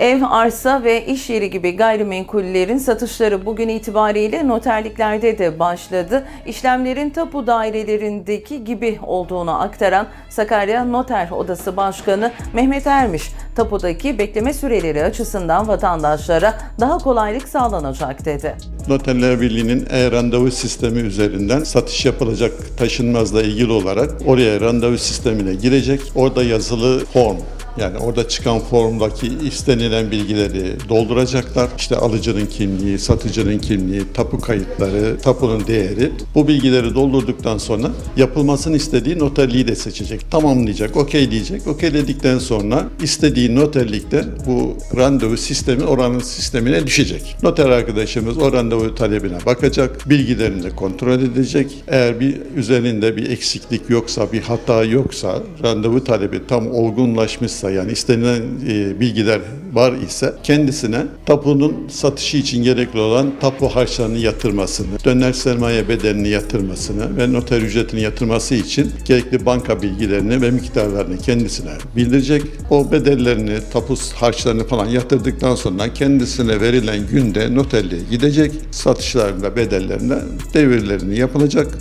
Ev, arsa ve iş yeri gibi gayrimenkullerin satışları bugün itibariyle noterliklerde de başladı. İşlemlerin tapu dairelerindeki gibi olduğunu aktaran Sakarya Noter Odası Başkanı Mehmet Ermiş, tapudaki bekleme süreleri açısından vatandaşlara daha kolaylık sağlanacak dedi. Noterler Birliği'nin e-randevu sistemi üzerinden satış yapılacak taşınmazla ilgili olarak oraya randevu sistemine girecek. Orada yazılı form yani orada çıkan formdaki istenilen bilgileri dolduracaklar. İşte alıcının kimliği, satıcının kimliği, tapu kayıtları, tapunun değeri. Bu bilgileri doldurduktan sonra yapılmasını istediği noterliği de seçecek. Tamamlayacak, okey diyecek. Okey dedikten sonra istediği noterlikte bu randevu sistemi oranın sistemine düşecek. Noter arkadaşımız o randevu talebine bakacak, bilgilerini kontrol edecek. Eğer bir üzerinde bir eksiklik yoksa, bir hata yoksa, randevu talebi tam olgunlaşmışsa yani istenilen e, bilgiler var ise kendisine tapunun satışı için gerekli olan tapu harçlarını yatırmasını, döner sermaye bedelini yatırmasını ve noter ücretini yatırması için gerekli banka bilgilerini ve miktarlarını kendisine bildirecek. O bedellerini, tapu harçlarını falan yatırdıktan sonra kendisine verilen günde noterliğe gidecek. Satışlarında, bedellerinde devirlerini yapılacak.